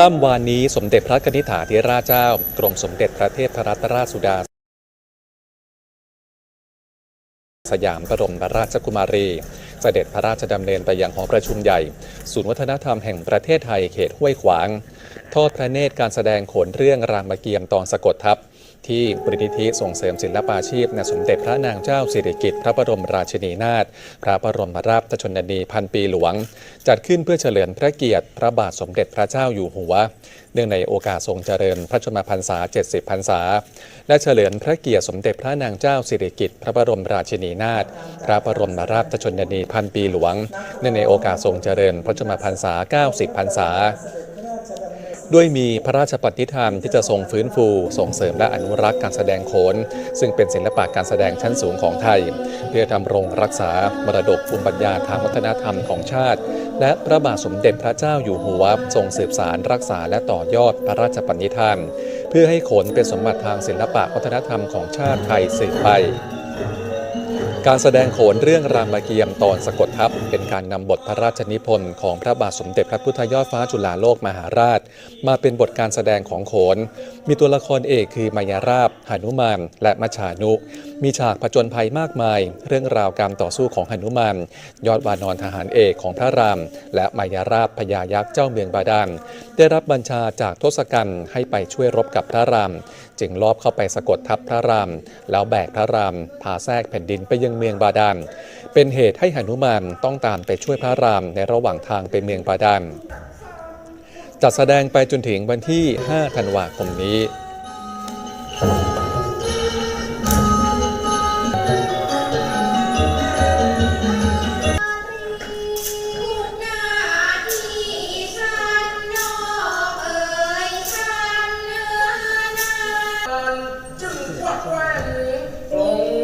ข้ามวานนี้สมเด็จพระนิธิถาธิราชเจ้า กรมสมเด็จพระเทพรัตนราชสุดา สยามบรมราชกุมารีเสด็จพระราชดำเนินไปยังหอประชุมใหญ่ ศูนย์วัฒนธรรมแห่งประเทศไทยเขตห้วยขวาง ทอดพระเนตรการแสดงโขนเรื่องรามเกียรติ์ตอนสะกดทัพ ที่บริธิส่งเสริมศิลปาชีพในสมเด็จพระนางเจ้าสิริกิติ์พระบรมราชินีนาถพระบรมราชชนนีพันปีหลวง จัดขึ้นเพื่อเฉลิมพระเกียรติ พระบาทสมเด็จพระเจ้าอยู่หัว เนื่องในโอกาสทรงเจริญพระชนมพรรษา 70 พรรษา และเฉลิมพระเกียรติสมเด็จพระนางเจ้าสิริกิติ์พระบรมราชินีนาถพระบรมราชชนนีพันปีหลวง เนื่องในโอกาสทรงเจริญพระชนมพรรษา 90 พรรษา ด้วยมีพระราชปฏิฐานที่จะทรงฟื้นฟู ส่งเสริมและอนุรักษ์การแสดงโขน ซึ่งเป็นศิลปะการแสดงชั้นสูงของไทย เพื่อดำรงรักษามรดกภูมิปัญญาทางวัฒนธรรมของชาติ และพระบาทสมเด็จพระเจ้าอยู่หัวทรงสืบสารรักษาและต่อยอดพระราชปณิธาน เพื่อให้โขนเป็นสมบัติทางศิลปะวัฒนธรรมของชาติไทยสืบไป การแสดงโขนเรื่องรามเกียรติ์ตอนสะกดทัพเป็นการนำบทพระราชนิพนธ์ของพระบาทสมเด็จพระพุทธยอดฟ้าจุฬาโลกมหาราช มาเป็นบทการแสดงของโขน มีตัวละครเอกคือมายาราบหนุมานและมัจฉานุ มีฉากผจญภัยมากมาย เรื่องราวการต่อสู้ของหนุมานยอดวานอนทหารเอกของพระราม และมายาราบพญายักษ์เจ้าเมืองบาดาลได้รับบัญชาจากทศกัณฐ์ให้ไปช่วยรบกับพระราม จึงลอบเข้าไปสะกดทัพพระราม แล้วแบกพระรามพาแทรกแผ่นดินไปยังเมืองบาดาล เป็นเหตุให้หนุมานต้องตามไปช่วยพระรามในระหว่างทางไปเมืองบาดาล จัดแสดงไปจนถึงวันที่ 5 ธันวาคมนี้จึงวักแหวนลง